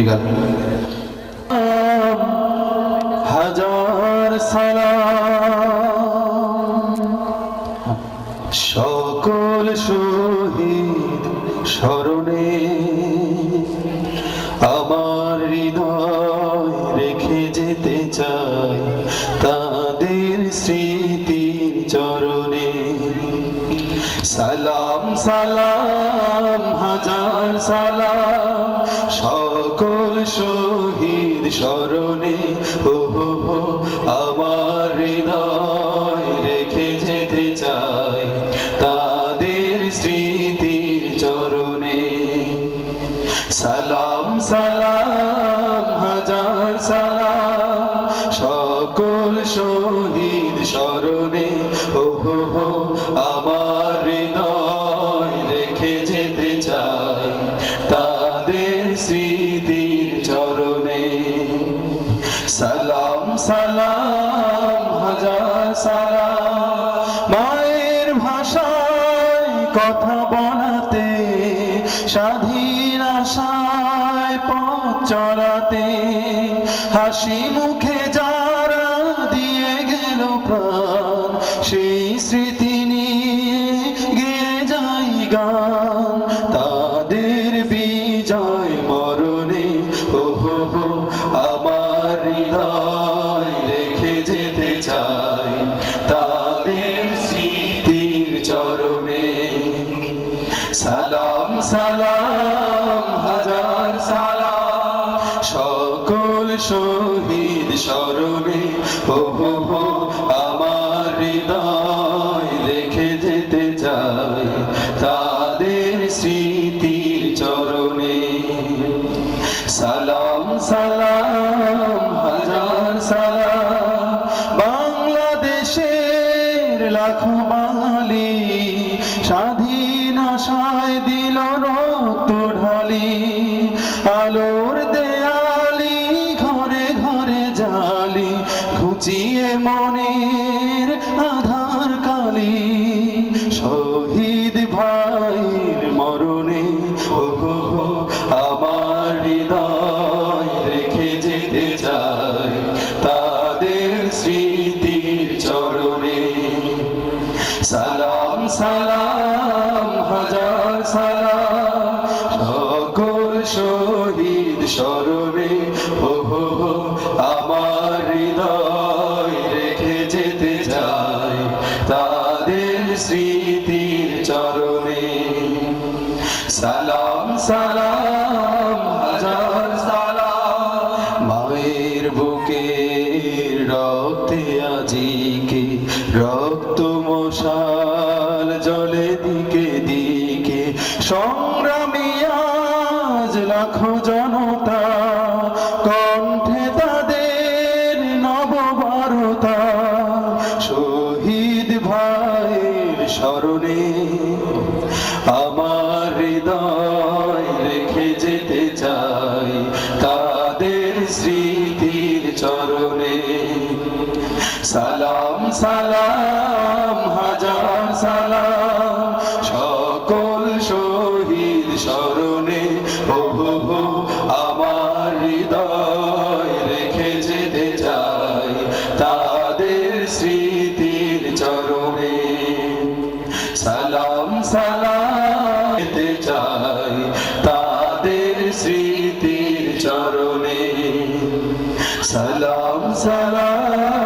দুটি গান হাজার সকল শহীদ স্মরণে আমার হৃদয় রেখে যেতে চাই তাদের স্মৃতির চরণে। সালাম সালাম, হাজার সালাম। স্মরণে ও আমার হৃদয় রেখে যেতে চাই তাদের স্মৃতির চরণে। সালাম সালাম হাজার সালাম। সালাম সালাম, হাজার সালাম। মায়ের ভাষায় কথা বলাতে, স্বাধীন আশায় পথ চলাতে, হাসি মুখে যারা দিয়ে গেল প্রাণ, সেই স্মৃতি নিয়ে গিয়ে যাই গান। সালাম, হাজার সালাম। সকল শহীদ স্মরণে ও হো হো, আমার হৃদয় রেখে যেতে চাই তাদের স্মৃতির চরণে। সালাম সালাম, হাজার সালাম। বাংলাদেশের লাখো বাঙালি স্বাধীন আশায় আলোর দেয়ালি, ঘরে ঘরে জালি, ঘুচিয়ে মনের আধার কালি। শহীদ ভাইয়ের মরণে যেতে তাদের সালাম সালাম। শহীদ স্মরণে ও হো হো, আমার হৃদয় রেখে যেতে চাই তাদের স্মৃতির চরণে। সালাম সালাম হাজার সালাম মায়ের বুকে রক্তে আজিকে রক্ত মশাল জলে দিকে দিকে সংগ্রামী লাখো জনতা কণ্ঠে তাদের নববারতা। শহীদ ভাইয়ের স্মরণে আমার হৃদয় রেখে যেতে চাই তাদের স্মৃতির চরণে। সালাম সালাম। চাই তাদের স্মৃতির চরণে। সালাম সালাম।